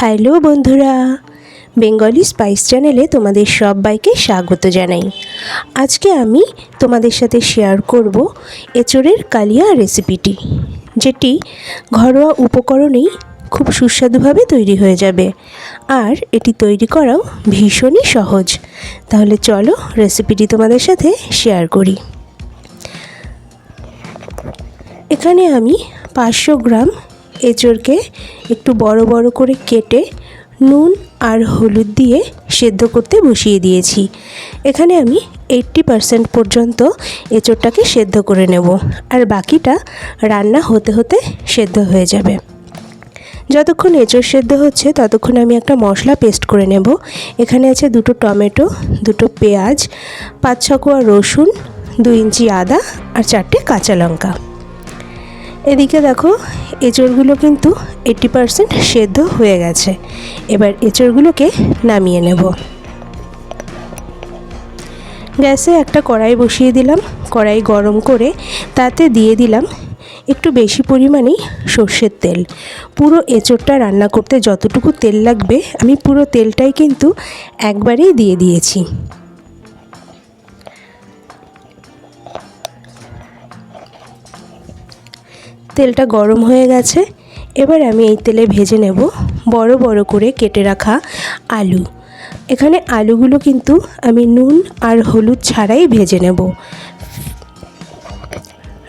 Hello বন্ধুরা, Bengali spice চ্যানেলে তোমাদের সবাইকে স্বাগত জানাই। আজকে আমি তোমাদের সাথে শেয়ার করব এঁচড়ের কালিয়া রেসিপিটি যেটি ঘরোয়া উপকরণেই খুব সুস্বাদুভাবে তৈরি হয়ে যাবে। আর এটি তৈরি করাও ভীষণই সহজ। তাহলে চলো রেসিপিটি তোমাদের সাথে শেয়ার করি। এখানে আমি পাঁচশো গ্রাম এঁচড়কে একটু বড় বড় করে কেটে নুন আর হলুদ দিয়ে সেদ্ধ করতে বসিয়ে দিয়েছি। এখানে আমি এইট্টি পারসেন্ট পর্যন্ত এঁচড়টাকে সেদ্ধ করে নেব আর বাকিটা রান্না হতে হতে সেদ্ধ হয়ে যাবে। যতক্ষণ এঁচড় সেদ্ধ হচ্ছে ততক্ষণ আমি একটা মশলা পেস্ট করে নেব। এখানে আছে দুটো টমেটো, দুটো পেঁয়াজ, পাঁচ ছকোয়া রসুন দু ইঞ্চি আদা আর চারটে কাঁচা লঙ্কা। এদিকে দেখো, এঁচড়গুলো কিন্তু এইট্টি পারসেন্ট সেদ্ধ হয়ে গেছে। এবার এঁচড়গুলোকে নামিয়ে নেব। গ্যাসে একটা কড়াই বসিয়ে দিলাম, কড়াই গরম করে তাতে দিয়ে দিলাম একটু বেশি পরিমাণেই সর্ষের তেল। পুরো এঁচড়টা রান্না করতে যতটুকু তেল লাগবে, আমি পুরো তেলটাই কিন্তু একবারেই দিয়ে দিয়েছি। তেলটা গরম হয়ে গেছে। এবার আমি এই তেলে ভেজে নেব বড় বড় করে কেটে রাখা আলু। এখানে আলুগুলো কিন্তু আমি নুন আর হলুদ ছাড়াই ভেজে নেব।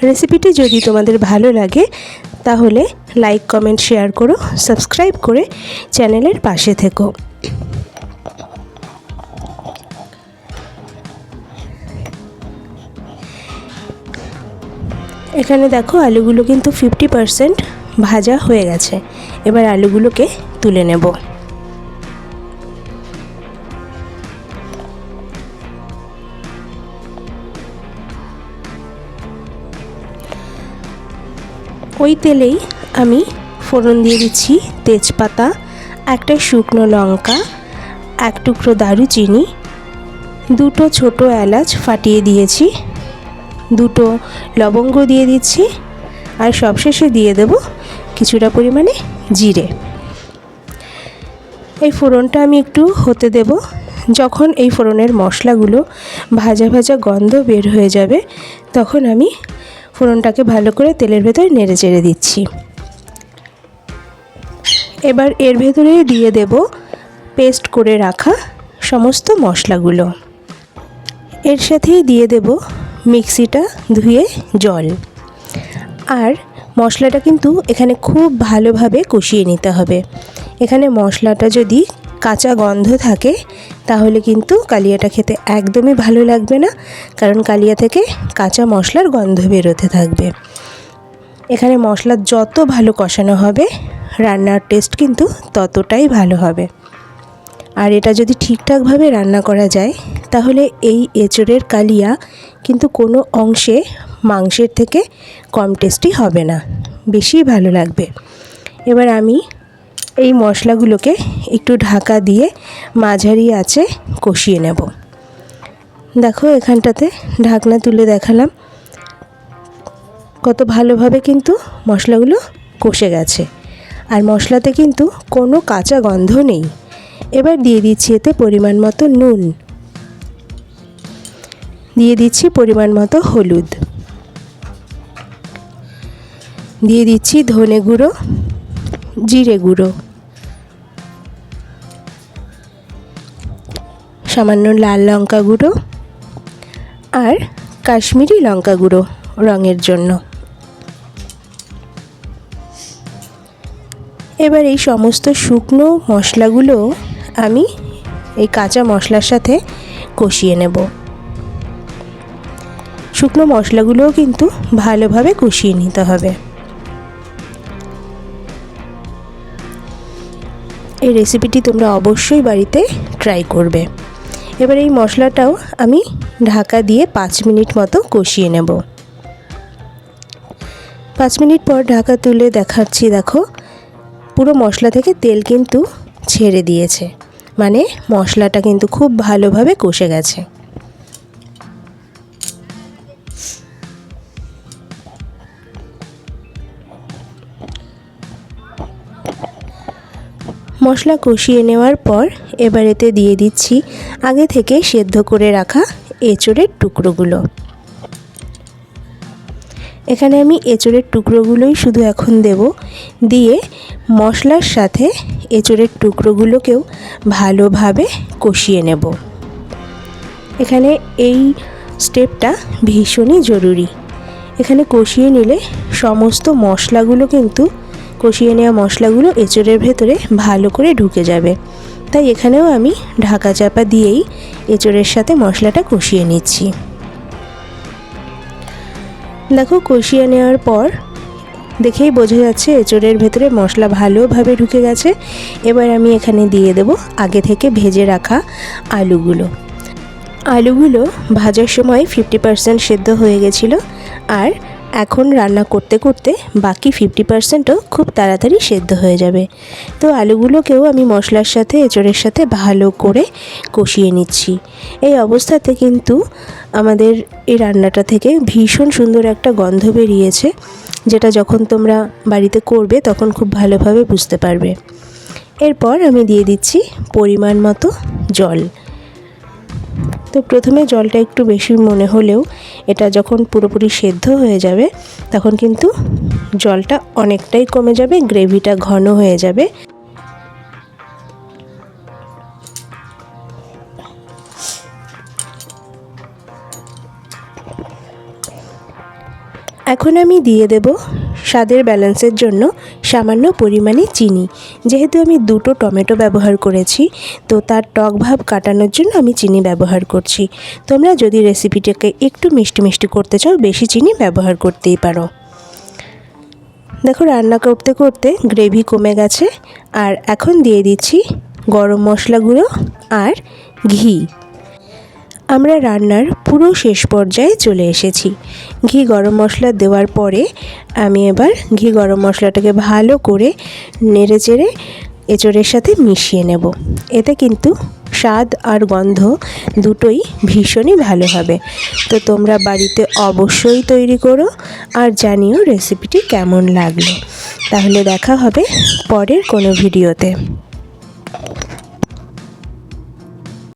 রেসিপিটি যদি তোমাদের ভালো লাগে, তাহলে লাইক, কমেন্ট, শেয়ার করো, সাবস্ক্রাইব করে চ্যানেলের পাশে থেকো। এখানে দেখো আলুগুলো কিন্তু ফিফটি পারসেন্ট ভাজা হয়ে গেছে। এবার আলুগুলোকে তুলে নেব। ওই তেলেই আমি ফোড়ন দিয়ে দিচ্ছি তেজপাতা, একটা শুকনো লঙ্কা, এক টুকরো দারুচিনি, দুটো ছোট এলাচ ফাটিয়ে দিয়েছি। দুটো লবঙ্গ দিয়ে দিচ্ছি আর সবশেষে দিয়ে দেব কিছুটা পরিমাণে জিরে। এই ফোড়নটা আমি একটু হতে দেব। যখন এই ফোড়নের মশলাগুলো ভাজা ভাজা গন্ধ বের হয়ে যাবে, তখন আমি ফোড়নটাকে ভালো করে তেলের ভেতর নেড়ে চেড়ে দিচ্ছি। এবার এর ভেতরে দিয়ে দেব পেস্ট করে রাখা সমস্ত মশলাগুলো। এর সাথেই দিয়ে দেব মিক্সিটা ধুয়ে জল। আর মশলাটা কিন্তু এখানে খুব ভালোভাবে কষিয়ে নিতে হবে। এখানে মশলাটা যদি কাঁচা গন্ধ থাকে, তাহলে কিন্তু কালিয়াটা খেতে একদমই ভালো লাগবে না, কারণ কালিয়া থেকে কাঁচা মশলার গন্ধ বেরোতে থাকবে। এখানে মশলা যত ভালো কষানো হবে, রান্নার টেস্ট কিন্তু ততটাই ভালো হবে। আর এটা যদি ঠিকঠাকভাবে রান্না করা যায়, তাহলে এই এঁচড়ের কালিয়া কিন্তু কোনো অংশে মাংসের থেকে কম টেস্টি হবে না। বেশি ভালো লাগবে। এবার আমি এই মশলাগুলোকে একটু ঢাকা দিয়ে মাঝারি আছে কষিয়ে নেব। দেখো এখানটাতে ঢাকনা তুলে দেখালাম। কত ভালোভাবে কিন্তু মশলাগুলো কষে গেছে। আর মশলাতে কিন্তু কোনো কাঁচা গন্ধ নেই। এবার দিয়ে দিচ্ছি এতে পরিমাণ মতো নুন। দিয়ে দিচ্ছি পরিমাণ মতো হলুদ। দিয়ে দিচ্ছি ধনে গুঁড়ো, জিরে গুঁড়ো। সামান্য লাল লঙ্কা গুঁড়ো আর কাশ্মীরি লঙ্কা গুঁড়ো রঙের জন্য। এবার এই সমস্ত শুকনো মশলাগুলো আমি এই কাঁচা মশলার সাথে কষিয়ে নেব। শুকনো মশলাগুলোও কিন্তু ভালোভাবে কষিয়ে নিতে হবে। এই রেসিপিটি তোমরা অবশ্যই বাড়িতে ট্রাই করবে। এবার এই মশলাটাও আমি ঢাকা দিয়ে পাঁচ মিনিট মতো কষিয়ে নেব। পাঁচ মিনিট পর ঢাকা তুলে দেখাচ্ছি, দেখো। পুরো মশলা থেকে তেল কিন্তু ছেড়ে দিয়েছে। মানে মশলাটা কিন্তু খুব ভালোভাবে কষে গেছে। মশলা কষিয়ে নেওয়ার পর এবার এতে দিয়ে দিচ্ছি আগে থেকে সেদ্ধ করে রাখা এঁচড়ের টুকরোগুলো। এখানে আমি এঁচড়ের টুকরোগুলোই শুধু এখন দেব। দিয়ে মশলার সাথে এঁচড়ের টুকরোগুলোকেও ভালোভাবে কষিয়ে নেব। এখানে এই স্টেপটা ভীষণই জরুরি। এখানে কষিয়ে নিলে সমস্ত মশলাগুলো কিন্তু, কষিয়ে নেওয়া মশলাগুলো এঁচড়ের ভেতরে ভালো করে ঢুকে যাবে। তাই এখানেও আমি ঢাকা চাপা দিয়েই এঁচড়ের সাথে মশলাটা কষিয়ে নিচ্ছি। দেখো, কষিয়ে নেওয়ার পর দেখেই বোঝা যাচ্ছে এঁচড়ের ভেতরে মশলা ভালোভাবে ঢুকে গেছে। এবার আমি এখানে দিয়ে দেব আগে থেকে ভেজে রাখা আলুগুলো। আলুগুলো ভাজার সময় ফিফটি পারসেন্ট সেদ্ধ হয়ে গেছিল আর এখন রান্না করতে করতে বাকি ফিফটি পার্সেন্টও খুব তাড়াতাড়ি সেদ্ধ হয়ে যাবে। তো আলুগুলোকেও আমি মশলার সাথে, এঁচড়ের সাথে ভালো করে কষিয়ে নিচ্ছি। এই অবস্থাতে কিন্তু আমাদের এই রান্নাটা থেকে ভীষণ সুন্দর একটা গন্ধ বেরিয়েছে, যেটা যখন তোমরা বাড়িতে করবে তখন খুব ভালোভাবে বুঝতে পারবে। এরপর আমি দিয়ে দিচ্ছি পরিমাণ মতো জল। তো প্রথমে জলটা একটু বেশি মনে হলেও এটা যখন পুরোপুরি সেদ্ধ হয়ে যাবে, তখন কিন্তু জলটা অনেকটাই কমে যাবে, গ্রেভিটা ঘন হয়ে যাবে। এখন আমি দিয়ে দেব স্বাদের ব্যালেন্সের জন্য সামান্য পরিমাণে চিনি। যেহেতু আমি দুটো টমেটো ব্যবহার করেছি, তো তার টক ভাব কাটানোর জন্য আমি চিনি ব্যবহার করছি। তোমরা যদি রেসিপিটাকে একটু মিষ্টি মিষ্টি করতে চাও, বেশি চিনি ব্যবহার করতেই পারো। দেখো, রান্না করতে করতে গ্রেভি কমে গেছে। আর এখন দিয়ে দিচ্ছি গরম মশলা গুঁড়ো আর ঘি। আমরা রান্নার পুরো শেষ পর্যায়ে চলে এসেছি। ঘি গরম মশলা দেওয়ার পরে আমি এবার ঘি গরম মশলাটাকে ভালো করে নেড়ে চেড়ে এঁচড়ের সাথে মিশিয়ে নেব। এতে কিন্তু স্বাদ আর গন্ধ দুটোই ভীষণই ভালো হবে। তো তোমরা বাড়িতে অবশ্যই তৈরি করো আর জানিও রেসিপিটি কেমন লাগল। তাহলে দেখা হবে পরের কোনো ভিডিওতে।